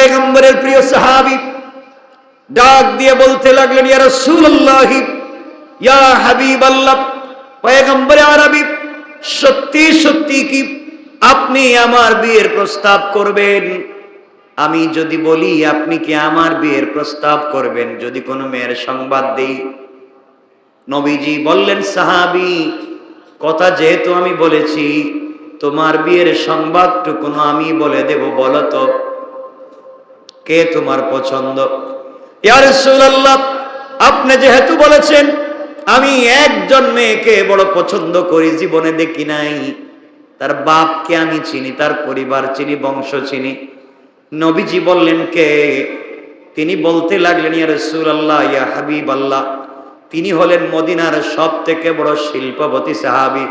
পয়গম্বরের প্রিয় সাহাবী ডাক দিয়ে বলতে লাগলেন, ইয়া রাসূলুল্লাহ, ইয়া হাবিবাল্লাহ, পয়গম্বরে আরবি, সত্যি সত্যি কি আপনি আমার বিয়ের প্রস্তাব করবেন? আমি যদি বলি, আপনি কি আমার বিয়ের প্রস্তাব করবেন? যদি কোনো মেয়ের সংবাদ দেই? নবীজি বললেন, সাহাবি, কথা যেহেতু আমি বলেছি, তোমার বিয়ের সংবাদটুকুন আমি বলে দেব, বলো তো। কে তোমার পছন্দ? আপনি যেহেতু বলেছেন, আমি একজন মেয়েকে বড় পছন্দ করি, জীবনে দেখি নাই। তার বাপকে আমি চিনি, তার পরিবার চিনি, বংশ চিনি। নবীজি বললেন, কে? তিনি বলতে লাগলেন, ইয়া আল্লাহ ইয়া হাবিবাল্লাহ। তিনি হলেন মদিনার সব থেকে বড় শিল্পপতি, সাহাবি।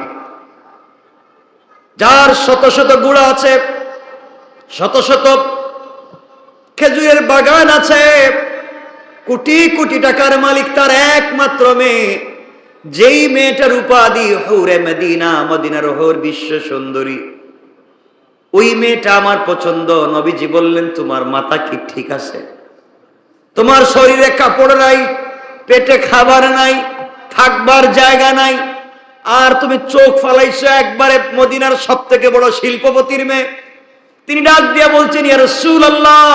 যার শত শত গুড়া আছে, শত শত খেজুরের বাগান আছে। কোটি কোটি টাকার মালিক তার একমাত্র মেয়ে। যেই মেয়েটার উপাধি হৌরে মদিনা, মদিনার হৌর বিশ্ব সুন্দরী। ওই মেয়েটা আমার পছন্দ। নবীজি বললেন, তোমার মাথা কি ঠিক আছে? তোমার শরীরে কাপড় নাই, পেটে খাবার নাই, থাকবার জায়গা নাই। আর তুমি চোখ ফালাইছো একবারে মদিনার সব থেকে বড় শিল্পপতির মেয়ে। তিনি ডাক দিয়ে বলছেন, ইয়া রাসূলুল্লাহ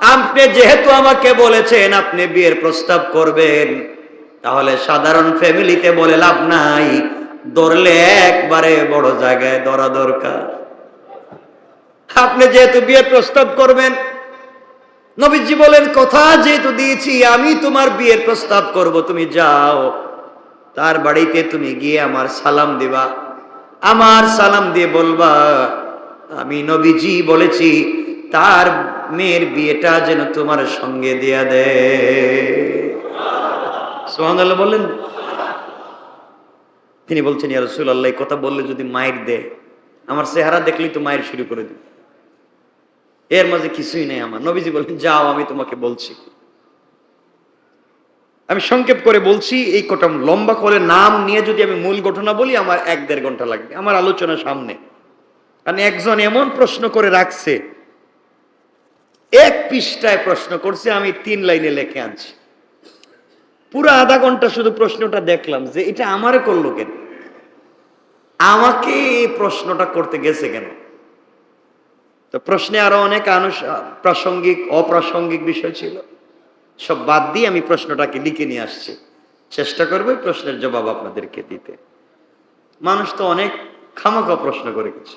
আপনি যেহেতু আমাকে বলেছেন আপনি বিয়ের প্রস্তাব করবেন, তাহলে সাধারণ ফ্যামিলিতে বলে লাভ নাই। ধরলে একবারে বড় জায়গায় ধরা দরকার। আপনি যেহেতু বিয়ের প্রস্তাব করবেন, নবীজি বলেন, কথা যেহেতু দিয়েছি, আমি তোমার বিয়ের প্রস্তাব করব, তুমি যাও। তার বাড়িতে তুমি গিয়ে আমার সালাম দিবা। আমার সালাম দিয়ে বলবা, আমি নবীজি বলেছি, তার মেয়ের বিয়েটা যেন তোমার সঙ্গে দেয়া দে। বললেন, তিনি বলছেন, ইয়া রসুল আল্লাহ কথা বললে যদি মায়ের দে, আমার চেহারা দেখলেই তো মায়ের শুরু করে দিবে। এর মাঝে কিছুই নেই আমার। নবীজি বললেন, যাও, আমি তোমাকে বলছি। আমি সংক্ষেপ করে বলছি, এই কটা লম্বা করে নাম নিয়ে যদি আমি মূল ঘটনা বলি, আমার এক দেড় ঘণ্টা লাগবে। আমার আলোচনা সামনে। কারণ একজন এমন প্রশ্ন করে রাখছে এক পৃষ্ঠায় প্রশ্ন করছে, আমি তিন লাইনে লেখে আনছি। পুরো আধা ঘণ্টা শুধু প্রশ্নটা দেখলাম যে, এটা আমারে করল কেন? আমাকে প্রশ্নটা করতে গেছে কেন? তো প্রশ্নে আরও অনেক আনুষ প্রাসঙ্গিক, অপ্রাসঙ্গিক বিষয় ছিল। সব বাদ দিয়ে আমি প্রশ্নটাকে লিখে নিয়ে আসছি। চেষ্টা করব প্রশ্নের জবাব আপনাদেরকে দিতে। মানুষ তো অনেক খামাখা প্রশ্ন করে গেছে।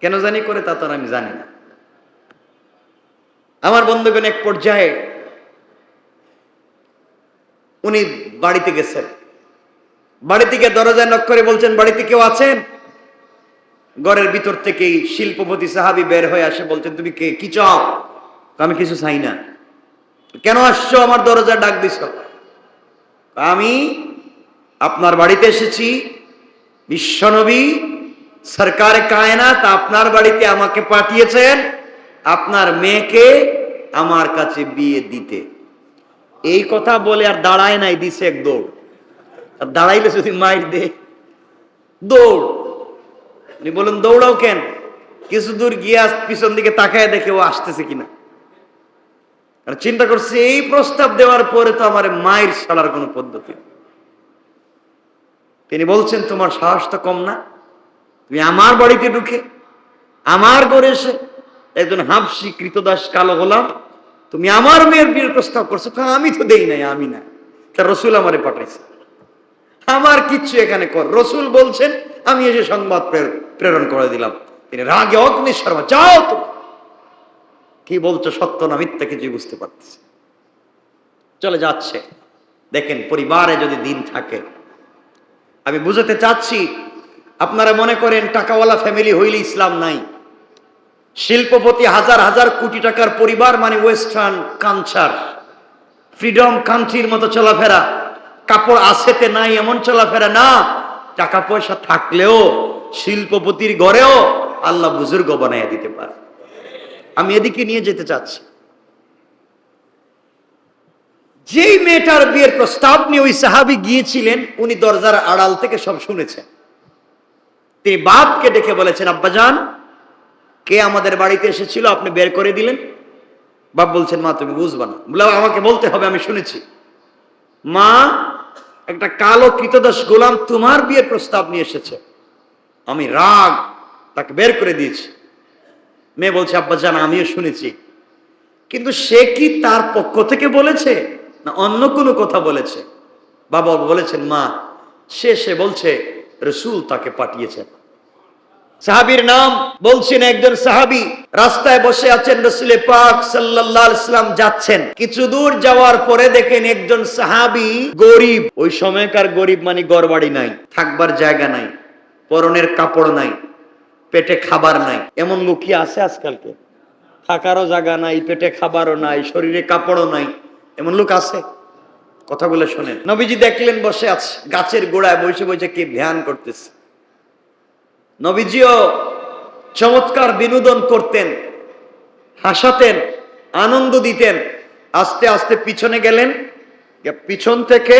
কেন জানি করে তা তো আমি জানি না। আমার বন্ধুগণ এক পর্যায়ে উনি বাড়িতে গেছেন। বাড়ি থেকে দরজায় নক করে বলছেন, বাড়িতে কেউ আছেন? ঘরের ভিতর থেকেই শিল্পপতি সাহাবি বের হয়ে আসে, বলছেন, তুমি কে? কি চাও? আমি কিছু চাই না। কেন আসছো? আমার দরজা ডাক দিছ। আমি আপনার বাড়িতে এসেছি। বিশ্বনবী সরকার কায়নাত আপনার বাড়িতে আমাকে পাঠিয়েছেন। আপনার মেয়েকে আমার কাছে বিয়ে দিতে। এই কথা বলে আর দাঁড়ায় নাই দিছে এক দৌড়। আর দাঁড়াইলে যদি মাইর দে। দৌড়। উনি বলুন, দৌড়াও কেন? কিছু দূর গিয়ে পিছন দিকে তাকায় দেখে ও আসতেছে কিনা। আর চিন্তা করছে, এই প্রস্তাব দেওয়ার পরে তো আমার মায়ের ছাড়ার কোনো পদ্ধতি তিনি বলছেন, তোমার সাহস তো কম না। তুমি আমার বাড়িতে ঢুকে, আমার ঘরে এসে একজন হাফসি কৃতদাস কালো গোলাম, তুমি আমার মেয়ের বিয়ের প্রস্তাব করছ আমি তো দেই নাই, আমি না। তা রসুল আমারে পাঠাইছে। আমার কিচ্ছু এখানে কর। রসুল বলছেন, আমি এসে সংবাদ প্রেরণ করে দিলাম। তিনি রাগে অগ্নি শর্মা যাও তুমি। কি বলছো, সত্য না মিথ্যা কিছুই বুঝতে পারতেছে চলে যাচ্ছে। দেখেন, পরিবারে যদি দিন থাকে, আমি বুঝাতে চাচ্ছি, আপনারা মনে করেন টাকাওয়ালা ফ্যামিলি হইলে ইসলাম নাই। শিল্পপতি হাজার হাজার কোটি টাকার পরিবার মানে ওয়েস্টার্ন কালচার। ফ্রিডম কান্ট্রির মতো চলাফেরা। কাপড় আছেতে নাই এমন চলাফেরা না। টাকা পয়সা থাকলেও শিল্পপতির ঘরেও আল্লাহ বুজুর্গ বানাইয়া দিতে পারে। আমি এদিকে নিয়ে যেতে চাচ্ছি। যেই মেয়েটার বিয়ের প্রস্তাব নিয়ে ওই সাহাবি গিয়েছিলেন, উনি দরজার আড়াল থেকে সব শুনেছেন। তিনি বাপকে ডেকে বলেছেন, আব্বাজান কে আমাদের বাড়িতে এসেছিল আপনি বের করে দিলেন? বাপ বলছেন, মা, তুমি বুঝবা না। বলে, আমাকে বলতে হবে, আমি শুনেছি। মা, একটা কালো কৃতদাস গোলাম তোমার বিয়ের প্রস্তাব নিয়ে এসেছে। আমি রাগ, তাকে বের করে দিয়েছি। মেয়ে বলছে, আব্বা জান, আমিও শুনেছি। কিন্তু সে কি তার পক্ষ থেকে বলেছে না অন্য কোনো কথা বলেছে? বাবা বলেছেন, মা, সে সে বলছে, রসুল তাকে পাঠিয়েছেন। সাহাবীর নাম বলছেন একজন সাহাবী, রাস্তায় বসে আছেন রসুলে পাক সাল্লাল্লাহু আলাইহি সাল্লাম যাচ্ছেন। কিছু দূর যাওয়ার পরে দেখেন একজন সাহাবী গরিব। ওই সময়কার গরিব মানে গড়বাড়ি নাই, থাকবার জায়গা নাই, পরনের কাপড় নাই, পেটে খাবার নাই। এমন লোকই আছে আজকালকে? থাকারও জায়গা নাই, পেটে খাবারও নাই, শরীরে কাপড়ও নাই, এমন লোক আছে? কথাগুলো শোনেন। নবীজি দেখলেন বসে আছে, গাছের গোড়ায় বসে বসে কি ধ্যান করতেছে। নবীজিও চমৎকার বিনোদন করতেন, হাসাতেন, আনন্দ দিতেন। আস্তে আস্তে পিছনে গেলেন পিছন থেকে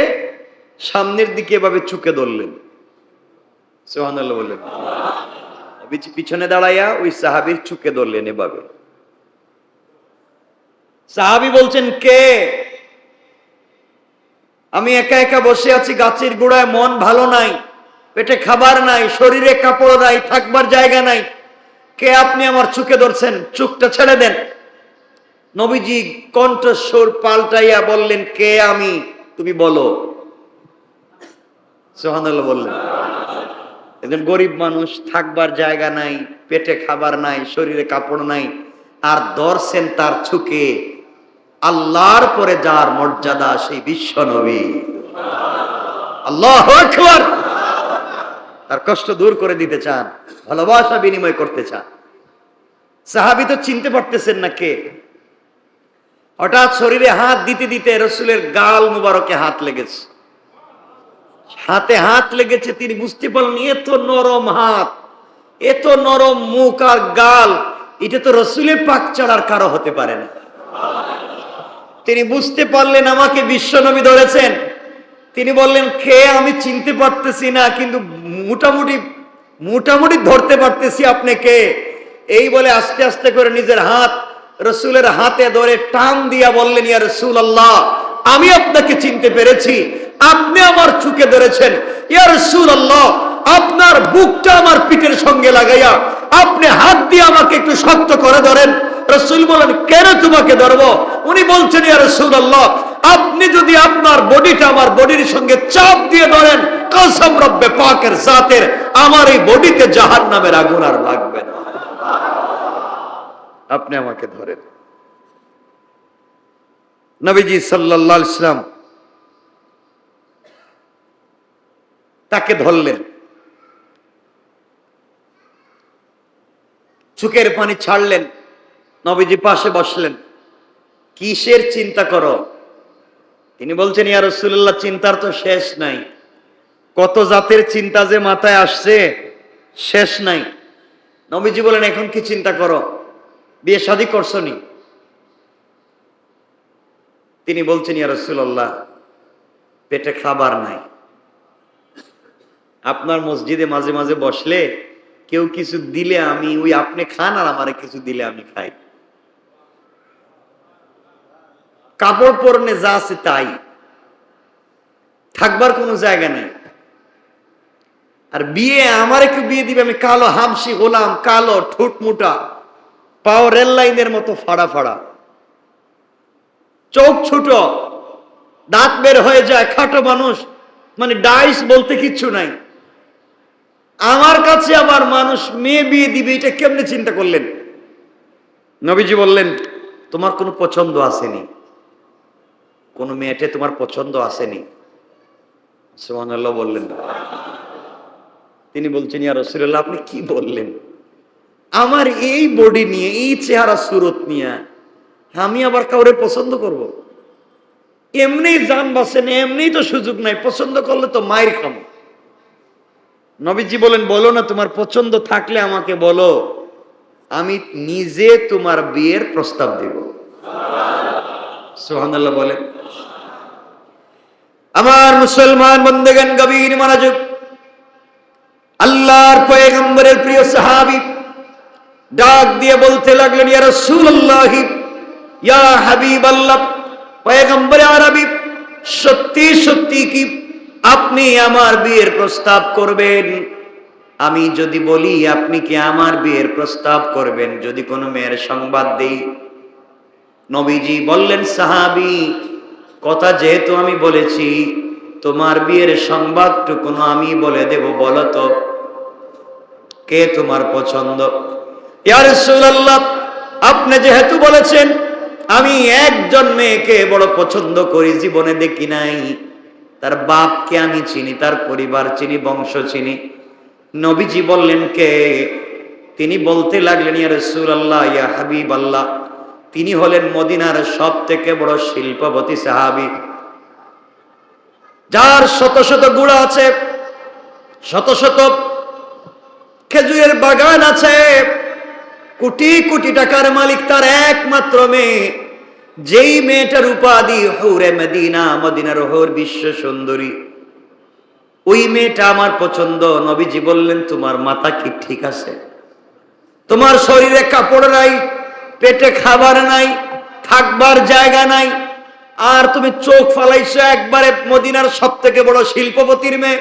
সামনের দিকে এভাবে চুকে ধরলেন। সোহানুল্লাহ বললেন। পিছনে দাঁড়াইয়া ওই সাহাবির চুকে ধরলেন এভাবে। সাহাবি বলছেন, কে? আমি একা একা বসে আছি, গাছের গোড়ায় মন ভালো নাই। পেটে খাবার নাই, শরীরে কাপড় নাই, থাকবার জায়গা নাই। কে আপনি আমার চুকে ধরছেন? চুকটা ছেড়ে দেন। নবীজি কণ্ঠস্বর পাল্টাইয়া বললেন, কে আমি? তুমি বলো। সোহানুল্লাহ বললেন। একজন গরিব মানুষ, থাকবার জায়গা নাই, পেটে খাবার নাই, শরীরে কাপড় নাই, আর ধরছেন তার চুকে, আল্লাহর পরে যার মর্যাদা, সেই বিশ্ব নবী। আল্লাহ তার কষ্ট দূর করে দিতে চান, ভালোবাসা বিনিময় করতে চান। সাহাবি তো চিনতে পারতেছেন না কে। হঠাৎ শরীরে হাত দিতে দিতে রসুলের গাল মুবারকে হাত লেগেছে। হাতে হাত লেগেছে, তিনি বুঝতে পারলেন এত নরম হাত এত নরম মুখ আর গাল, এটা তো রসুলের পাক চড়ার কারও হতে পারে না। তিনি বুঝতে পারলেন, আমাকে বিশ্বনবী ধরেছেন। তিনি বললেন খেয়ে আমি চিনতে পারতেছি না, কিন্তু মোটামুটি মোটামুটি ধরতে পারতেছি আপনাকে। এই বলে আস্তে আস্তে করে নিজের হাত, রসুলের হাতে ধরে টান দিয়া বললেন, ইয়া রসুল আল্লাহ আমি আপনাকে চিনতে পেরেছি। আপনি আমার চুকে ধরেছেন। ইয়া রসুল আল্লাহ আপনার বুকটা আমার পিঠের সঙ্গে লাগাইয়া আপনি হাত দিয়ে আমাকে একটু শক্ত করে ধরেন। রসুল বলেন, কেন তোমাকে ধরবো? উনি বলছেন আপনি যদি আপনার বডিটা আমার বডির সঙ্গে চাপ দিয়ে ধরেন, কসম রব্বে পাকের জাতের, আমার এই বডিতে জাহান নামের আগুন আর লাগবে না। আপনি আমাকে ধরেন। নবীজি আলাইহি ইসলাম তাকে ধরলেন। চুকের পানি ছাড়লেন। নবীজি পাশে বসলেন, কিসের চিন্তা করো? তিনি বলছেন, ইয়া রসুল্লাহ চিন্তার তো শেষ নাই। কত জাতের চিন্তা যে মাথায় আসছে, শেষ নাই। নবীজি বলেন, এখন কি চিন্তা করো? বিয়ে শাদী করছনি তিনি বলছেন, ইয়া রসুল্লাহ পেটে খাবার নাই। আপনার মসজিদে মাঝে মাঝে বসলে কেউ কিছু দিলে আমি ওই আপনি খান আর আমারে কিছু দিলে আমি খাই। কাপড় পরনে যা আছে তাই। থাকবার কোনো জায়গা নেই। আর বিয়ে আমার একটু বিয়ে দিবে, আমি কালো হামসি গোলাম, কালো ঠোঁট মোটা, পাও রেল লাইনের মতো ফাড়া ফাড়া। চোখ ছোট, দাঁত বের হয়ে যায়, খাটো মানুষ মানে ডাইস বলতে কিচ্ছু নাই। আমার কাছে আবার মানুষ মেয়ে বিয়ে দিবে, এটা কেমনে চিন্তা করলেন? নবীজি বললেন, তোমার কোনো পছন্দ আসেনি। কোনো মেয়েটে তোমার পছন্দ আসেনি। বললেন। তিনি বলছেন, ইয়া রাসূলুল্লাহ, আপনি কি বললেন? আমার এই বডি নিয়ে, এই চেহারা সুরত নিয়ে আমি আবার কাউরে পছন্দ করব। এমনি যান বাসেন এমনি তো সুযোগ নাই, পছন্দ করলে তো মায়ের খাব নবীজি বলেন, বলো না, তোমার পছন্দ থাকলে আমাকে বলো। আমি নিজে তোমার বিয়ের প্রস্তাব দেব। সোহানাল্লাহ বলেন আমার মুসলমান বন্দেগান গভীর মনোযোগ। আল্লাহর পয়গম্বরের প্রিয় সাহাবী ডাক দিয়ে বলতে লাগলেন, ইয়া রাসূলুল্লাহ, ইয়া হাবিব আল্লাহ পয়গম্বর আরবি, সত্যি সত্যি কি আপনি আমার বিয়ের প্রস্তাব করবেন? আমি যদি বলি, আপনি কি আমার বিয়ের প্রস্তাব করবেন? যদি কোনো মেয়ের সংবাদ দেই নবীজি বললেন, সাহাবি, কথা যেহেতু আমি বলেছি, তোমার বিয়ের সংবাদটুকুনো আমি বলে দেব, বলো তো, কে তোমার পছন্দ? আপনি যেহেতু বলেছেন, আমি একজন মেয়েকে বড় পছন্দ করি, জীবনে দেখি নাই। তার বাপকে আমি চিনি, তার পরিবার চিনি, বংশ চিনি। নবীজি বললেন, কে? তিনি বলতে লাগলেন, ইয়া রাসূলুল্লাহ, ইয়া হাবিব আল্লাহ তিনি হলেন মদিনার সব থেকে বড় শিল্পপতি সাহাবী। যার শত শত গুড়া আছে, শত শত খেজুরের বাগান আছে, কোটি কোটি টাকার মালিক তার একমাত্র মেয়ে। যেই মেয়েটার উপাধি হৌরে মদিনা, মদিনার হৌর বিশ্ব সুন্দরী। ওই মেয়েটা আমার পছন্দ, নবীজি বললেন, তোমার মাথা কি ঠিক আছে? তোমার শরীরে কাপড় নাই পেটে খাবার নাই, থাকবার জায়গা নাই, আর তুমি চোখ ফালাইছো একবারে মদিনার সব থেকে বড় শিল্পপতির মেয়ে।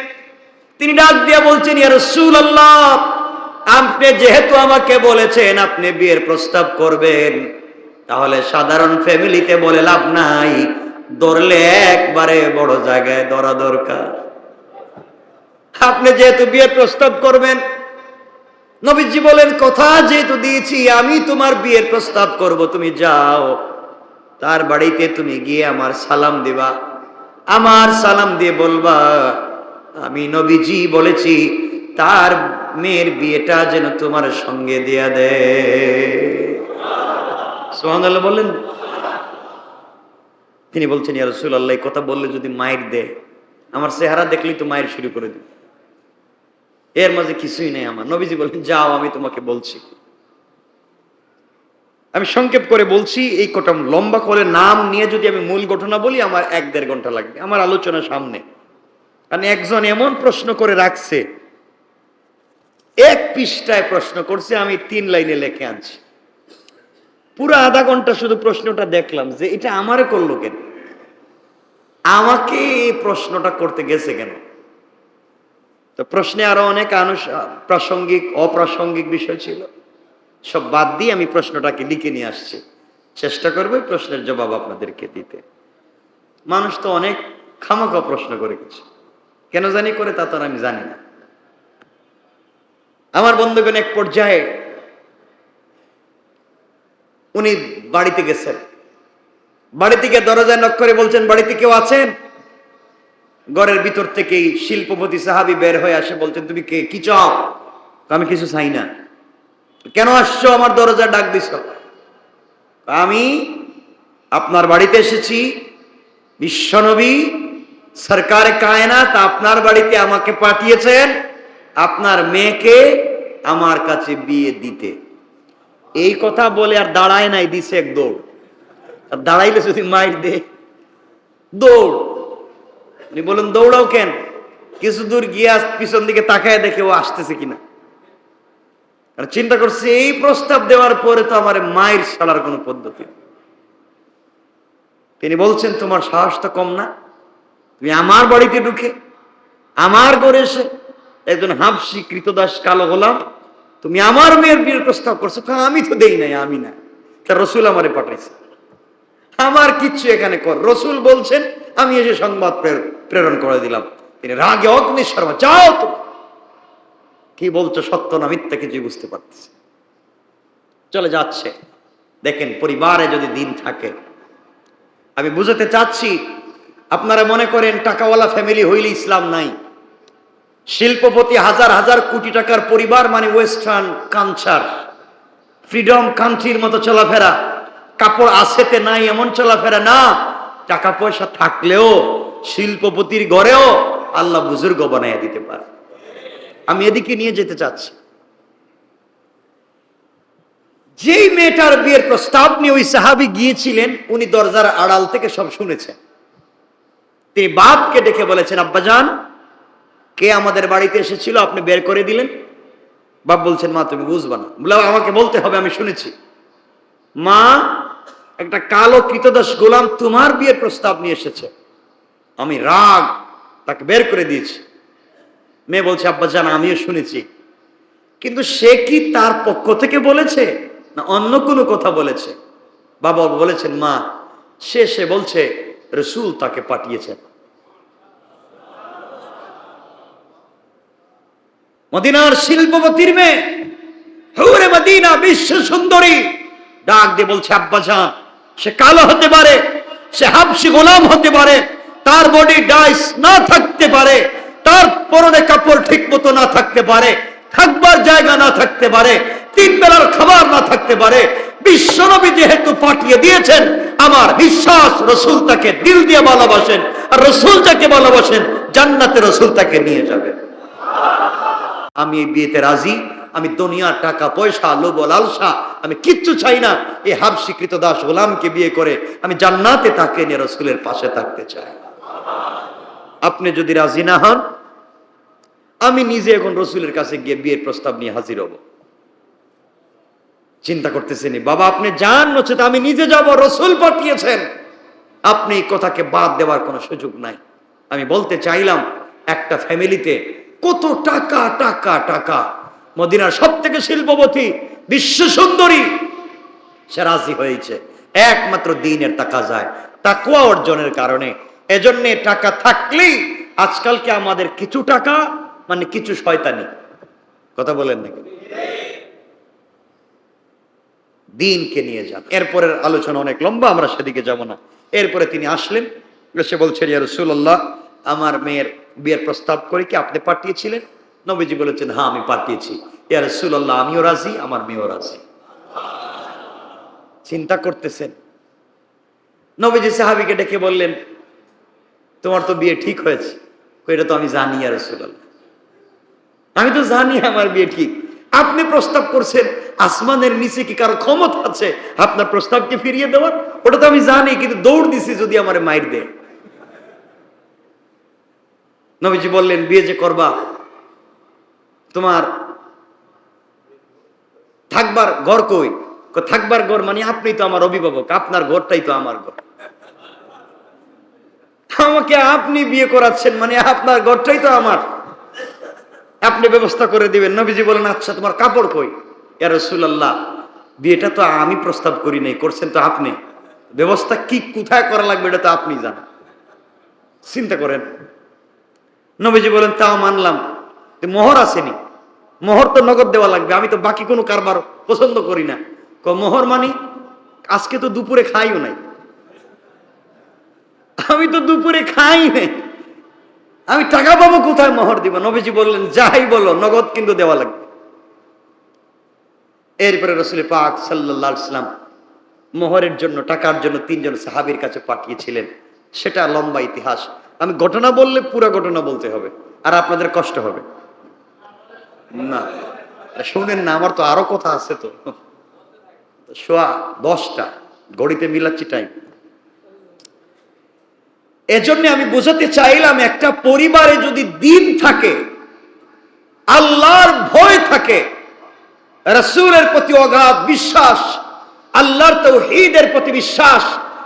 তিনি ডাক দিয়ে বলছেন আপনি যেহেতু আমাকে বলেছেন আপনি বিয়ের প্রস্তাব করবেন, তাহলে সাধারণ ফ্যামিলিতে বলে লাভ নাই, ধরলে একবারে বড় জায়গায় ধরা দরকার। আপনি যেহেতু বিয়ের প্রস্তাব করবেন নবীজি বলেন, কথা যেহেতু দিয়েছি, আমি তোমার বিয়ের প্রস্তাব করব, তুমি যাও। তার বাড়িতে তুমি গিয়ে আমার সালাম দিবা। আমার সালাম দিয়ে বলবা, আমি নবীজি বলেছি, তার মেয়ের বিয়েটা যেন তোমার সঙ্গে দেয়া দে। সোহানাল্লাহ বললেন। তিনি বলছেন, ইয়া রাসূলুল্লাহ, এই কথা বললে যদি মায়ের দে, আমার চেহারা দেখলেই তো মায়ের শুরু করে দিবে। এর মাঝে কিছুই নেই আমার। নবীজি বলেন যাও, আমি তোমাকে বলছি। আমি সংক্ষেপ করে বলছি, এই কটা লম্বা করে নাম নিয়ে যদি আমি মূল ঘটনা বলি, আমার এক দেড় ঘণ্টা লাগবে। আমার আলোচনা সামনে। কারণ একজন এমন প্রশ্ন করে রাখছে, এক পৃষ্ঠায় প্রশ্ন করছে, আমি তিন লাইনে লেখে আনছি। পুরো আধা ঘণ্টা শুধু প্রশ্নটা দেখলাম যে, এটা আমারে করল কেন? আমাকে এই প্রশ্নটা করতে গেছে কেন? তো প্রশ্নে আরও অনেক আনুষ প্রাসঙ্গিক, অপ্রাসঙ্গিক বিষয় ছিল। সব বাদ দিয়ে আমি প্রশ্নটাকে লিখে নিয়ে আসছি। চেষ্টা করব প্রশ্নের জবাব আপনাদেরকে দিতে। মানুষ তো অনেক খামাখা প্রশ্ন করে গেছে কেন জানি করে তা তো আমি জানি না। আমার বন্ধুগণ এক পর্যায়ে উনি বাড়িতে গেছেন। বাড়ি থেকে দরজায় নক করে বলছেন, বাড়িতে কেউ আছেন? ঘরের ভিতর থেকেই শিল্পপতি সাহাবি বের হয়ে আসে, বলছেন, তুমি কে? কি চাও? আমি কিছু চাই না। কেন আসছো? আমার দরজা ডাক দিছ। আমি আপনার বাড়িতে এসেছি। বিশ্বনবী সরকার কায়নাত আপনার বাড়িতে আমাকে পাঠিয়েছেন। আপনার মেয়েকে আমার কাছে বিয়ে দিতে। এই কথা বলে আর দাঁড়ায় নাই, দিছে এক দৌড়। আর দাঁড়াইলে যদি মাইর দে দৌড়। উনি বলেন দৌড়াও কেন? কিছু দূর গিয়ে পিছন দিকে তাকায় দেখে ও আসতেছে কিনা। আর চিন্তা করছে, এই প্রস্তাব দেওয়ার পরে তো আমার মায়ের ছাড়ার কোনো পদ্ধতি তিনি বলছেন, তোমার সাহস তো কম না। তুমি আমার বাড়িতে ঢুকে, আমার ঘরে এসে একজন হাফসি কৃতদাস কালো গোলাম, তুমি আমার মেয়ের বিয়ের প্রস্তাব করছ। আমি তো দেই নাই, আমি না। তা রসুল আমারে পাঠাইছে। আমার কিচ্ছু এখানে কর। রসুল বলছেন, আমি এসে সংবাদ প্রের- প্রেরণ করে দিলাম। তিনি রাগে অগ্নি শর্মা যাও তুমি। কি বলছো সত্য না মিথ্যা কিছুই বুঝতে পারতেছে চলে যাচ্ছে। দেখেন, পরিবারে যদি দিন থাকে, আমি বুঝাতে চাচ্ছি, আপনারা মনে করেন টাকাওয়ালা ফ্যামিলি হইলে ইসলাম নাই। শিল্পপতি হাজার হাজার কোটি টাকার পরিবার মানে ওয়েস্টার্ন কালচার ফ্রিডম কান্ট্রির মতো চলাফেরা। কাপড় আছেতে নাই, এমন চলাফেরা না। টাকা পয়সা থাকলেও, শিল্পপতির ঘরেও আল্লাহ বুজুর্গ বানাইয়া দিতে পারে। আমি এদিকে নিয়ে যেতে চাচ্ছি। যেই মেয়েটার বিয়ের প্রস্তাব নিয়ে ওই সাহাবি গিয়েছিলেন, উনি দরজার আড়াল থেকে সব শুনেছেন। তিনি বাপকে ডেকে বলেছেন আব্বাজান কে আমাদের বাড়িতে এসেছিল? আপনি বের করে দিলেন? বাপ বলছেন, মা, তুমি বুঝবা না। বলে, আমাকে বলতে হবে, আমি শুনেছি। মা একটা কালো কৃতদাস গোলাম তোমার বিয়ের প্রস্তাব নিয়ে এসেছে। আমি রাগ তাকে বের করে দিয়েছি। মেয়ে বলছে, আব্বা জান, আমিও শুনেছি। কিন্তু সে কি তার পক্ষ থেকে বলেছে না অন্য কোনো কথা বলেছে? বাবা বলেছেন, মা, সে সে বলছে, রসুল তাকে পাঠিয়েছেন। মদিনার শিল্পপতির মেয়ে, হুরে মদিনা বিশ্ব সুন্দরী, ডাক দিয়ে বলছে, আব্বা জান সে কালো হতে পারে, সে হাবসি গোলাম হতে পারে, তার বডি ডাইস না থাকতে পারে, তার পরনে কাপড় ঠিক মতো না থাকতে পারে, থাকবার জায়গা না থাকতে পারে, তিন বেলার খাবার না থাকতে পারে, বিশ্বনবী যেহেতু পাঠিয়ে দিয়েছেন, আমার বিশ্বাস রসুল তাকে দিল দিয়ে ভালোবাসেন, আর রসুল যাকে ভালোবাসেন, জান্নাতে রসুল তাকে নিয়ে যাবেন আমি এই বিয়েতে রাজি আমি দুনিয়ার টাকা, পয়সা, লোভ লালসা, আমি কিচ্ছু চাই না। এই হাব স্বীকৃত দাস গোলামকে বিয়ে করে আমি জান্নাতে তাকে নিয়ে রসুলের পাশে থাকতে চাই। আপনি যদি রাজি না হন, আমি নিজে এখন রসুলের কাছে গিয়ে বিয়ের প্রস্তাব নিয়ে হাজির হব। চিন্তা করতেছেন, বাবা, আপনি যান, নচেত আমি নিজে যাব, রসুল পাঠিয়েছেন। আপনি এই কথাকে বাদ দেওয়ার কোনো সুযোগ নাই। আমি বলতে চাইলাম, একটা ফ্যামিলিতে কত টাকা টাকা টাকা মদিনার সব থেকে শিল্পবতী বিশ্ব সুন্দরী, সে রাজি হয়েছে। একমাত্র দিনের টাকা যায় তাকুয়া অর্জনের কারণে। এজন্য টাকা থাকলেই আজকালকে আমাদের কিছু টাকা মানে কিছু শয়তানি? কথা বলেন নাকি দিনকে নিয়ে যান। এরপরের আলোচনা অনেক লম্বা, আমরা সেদিকে যাব না। এরপরে তিনি আসলেন, সে বলছেন, ইয়া রসুল্লাহ আমার মেয়ের বিয়ের প্রস্তাব করে কি আপনি পাঠিয়েছিলেন? নবীজি বলেছেন হ্যাঁ আমি পাঠিয়েছি। ইয়া রসুল্লাহ আমিও রাজি, আমার মেয়েও রাজি। চিন্তা করতেছেন। নবীজি সাহাবিকে ডেকে বললেন, তোমার তো বিয়ে ঠিক হয়েছে। এটা তো আমি জানি আর আমি তো জানি আমার বিয়ে ঠিক। আপনি প্রস্তাব করছেন, আসমানের নিচে কি কারও ক্ষমতা আছে? আপনার প্রস্তাবকে ফিরিয়ে দেওয়ার? ওটা তো আমি জানি, কিন্তু দৌড় দিছি যদি আমার মায়ের দেয়। নবীজি বললেন, বিয়ে যে করবা তোমার থাকবার ঘর কই? থাকবার ঘর মানে আপনি তো আমার অভিভাবক, আপনার ঘরটাই তো আমার ঘর। আমাকে আপনি বিয়ে করাচ্ছেন মানে আপনার ঘরটাই তো আমার। আপনি ব্যবস্থা করে দিবেন। নবীজি বলেন আচ্ছা তোমার কাপড় কই? ইয়া রাসূলুল্লাহ, বিয়েটা তো আমি প্রস্তাব করি নাই, করছেন তো আপনি। ব্যবস্থা কি, কোথায় করা লাগবে এটা তো আপনি জানেন। চিন্তা করেন। নবীজি বলেন, তাও মানলাম। মোহর আসেনি। মোহর তো নগদ দেওয়া লাগবে, আমি তো বাকি কোনো কারবার পছন্দ করি না। ক মোহর মানি? আজকে তো দুপুরে খাইও নাই। আমি তো দুপুরে খাই নাই। আমি টাকা পাবো কোথায় মোহর দিব? নবীজি বললেন, যাই বলো, নগদ কিন্তু দেওয়া লাগবে। এরপরে রসুল পাক সাল্লাম মোহরের জন্য, টাকার জন্য তিনজন সাহাবির কাছে পাঠিয়েছিলেন। সেটা লম্বা ইতিহাস। আমি ঘটনা বললে পুরো ঘটনা বলতে হবে, আর আপনাদের কষ্ট হবে। না। শুনেন না, আমার তো আরও কথা আছে তো। শোয়া, দশটা। ঘড়িতে মিলাচ্ছি টাইম এজন্য আমি বোঝাতে চাইলাম, একটা পরিবারে যদি দিন থাকে, আল্লাহর ভয় থাকে, রসুলের প্রতি অগাধ বিশ্বাস, আল্লাহর তৌহিদের প্রতি বিশ্বাস,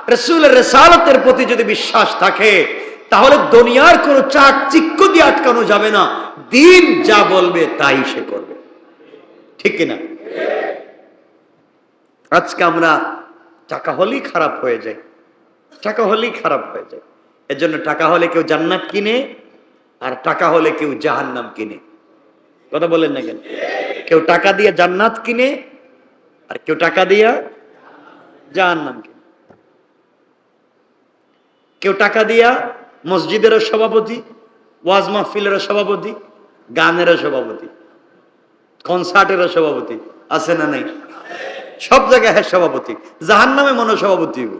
রসুলের রেসালতের প্রতি যদি বিশ্বাস থাকে তাহলে দুনিয়ার কোনো চাক চিক্ক দিয়ে আটকানো যাবে না। দিন যা বলবে, তাই সে করবে। ঠিক কিনা? আজকে আমরা টাকা হলেই খারাপ হয়ে যায় টাকা হলেই খারাপ হয়ে যায় এর জন্য টাকা হলে কেউ জান্নাত কিনে, আর টাকা হলে কেউ জাহান্নাম কিনে। কথা বলেন না কেন? কেউ টাকা দিয়ে জান্নাত কিনে, আর কেউ টাকা দিয়া জাহান্নাম কিনে। কেউ টাকা দিয়া মসজিদেরও সভাপতি ওয়াজ মাহফিলেরও সভাপতি গানেরও সভাপতি কনসার্টেরও সভাপতি আছে না নাই সব জায়গায় হ্যাঁ সভাপতি জাহান নামে মনে সভাপতি হইব।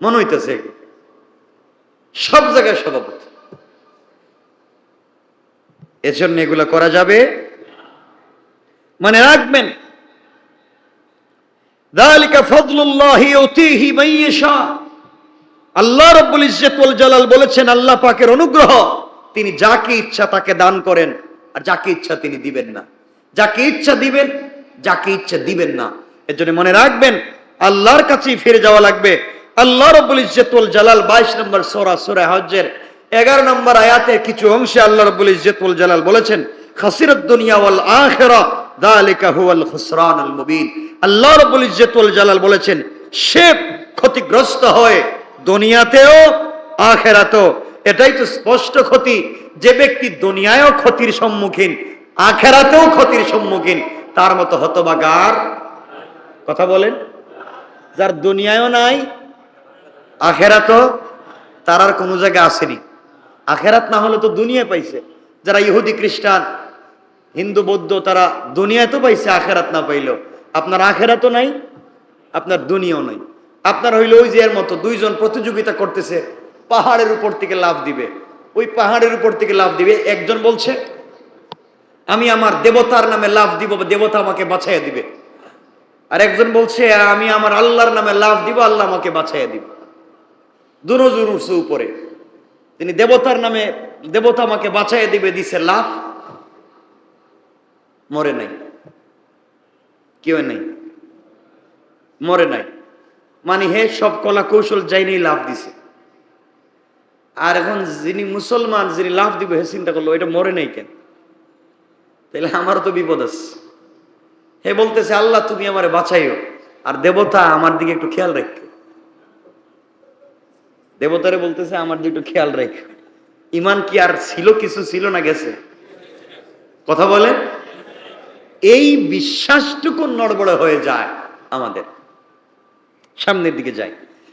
মনে হইতেছে এগুলো। সব জায়গায় সভাপতি এজন্য এগুলো করা যাবে মানে রাখবেন ذلك فضل الله يؤتيه من يشاء আল্লাহ রব্বুল ইজ্জত ওয়াল জালাল বলেছেন, আল্লাহ পাকের অনুগ্রহ, তিনি যাকে ইচ্ছা তাকে দান করেন, আর যাকে ইচ্ছা তিনি দিবেন না। যাকে ইচ্ছা দিবেন, যাকে ইচ্ছা দিবেন না। এর জন্য মনে রাখবেন, আল্লাহর কাছেই ফিরে যাওয়া লাগবে। আল্লাহ রব্বুল ইজ্জতুল জালাল 22 নম্বর সূরা সূরা হজ্জের 11 নম্বর আয়াতের কিছু অংশে আল্লাহ রব্বুল ইজ্জতুল জালাল বলেছেন, খাসিরাত দুনিয়া ওয়াল আখিরা যালিকা হুয়াল খুসরানুল মুবিন। আল্লাহ রব্বুল ইজ্জতুল জালাল বলেছেন, সে ক্ষতিগ্রস্ত হয় দুনিয়াতেও, আখেরাতেও। এটাই তো স্পষ্ট ক্ষতি। যে ব্যক্তি দুনিয়ায়ও ক্ষতির সম্মুখীন, আখেরাতেও ক্ষতির সম্মুখীন, তার মতো হতবাগার। কথা বলেন। যার দুনিয়ায়ও নাই আখেরাত তার আর কোনো জায়গায় আসেনি। আখেরাত না হলে তো দুনিয়া পাইছে। যারা ইহুদি, খ্রিস্টান, হিন্দু, বৌদ্ধ, তারা দুনিয়ায় তো পাইছে, আখেরাত না পাইলো আপনার আখেরাতও নাই, আপনার দুনিয়াও নাই। আপনার হইল ওই যে এর মতো দুইজন প্রতিযোগিতা করতেছে, পাহাড়ের উপর থেকে লাভ দিবে। ওই পাহাড়ের উপর থেকে লাভ দিবে। একজন বলছে, আমি আমার দেবতার নামে লাভ দিব, দেবতা আমাকে বাঁচাইয়া দিবে। আর একজন বলছে, আমি আমার আল্লাহর নামে লাভ দিব, আল্লাহ আমাকে বাঁচাইয়া দিব। দুনজুর উঠছে উপরে। তিনি দেবতার নামে, দেবতা আমাকে বাঁচাইয়া দিবে, দিছে লাভ মরে নাই। কেউ নাই। মরে নাই। মানে হে সব কলা কৌশল যাইনি লাভ দিছে। আর এখন যিনি মুসলমান, যিনি লাভ দিবে, হে চিন্তা করল এটা মরে নাই কেন? তাহলে আমারও তো বিপদ আছে। হে বলতেছে, আল্লাহ, তুমি আমারে বাঁচাইও, আর দেবতা আমার দিকে একটু খেয়াল রাখো দেবতারে বলতেছে, আমার দিকে একটু খেয়াল রাখো ইমান কি আর ছিল, কিছু ছিল না গেছে? কথা বলেন? এই বিশ্বাসটুকু নড়বড়ে হয়ে যায় আমাদের। সামনের দিকে যায়।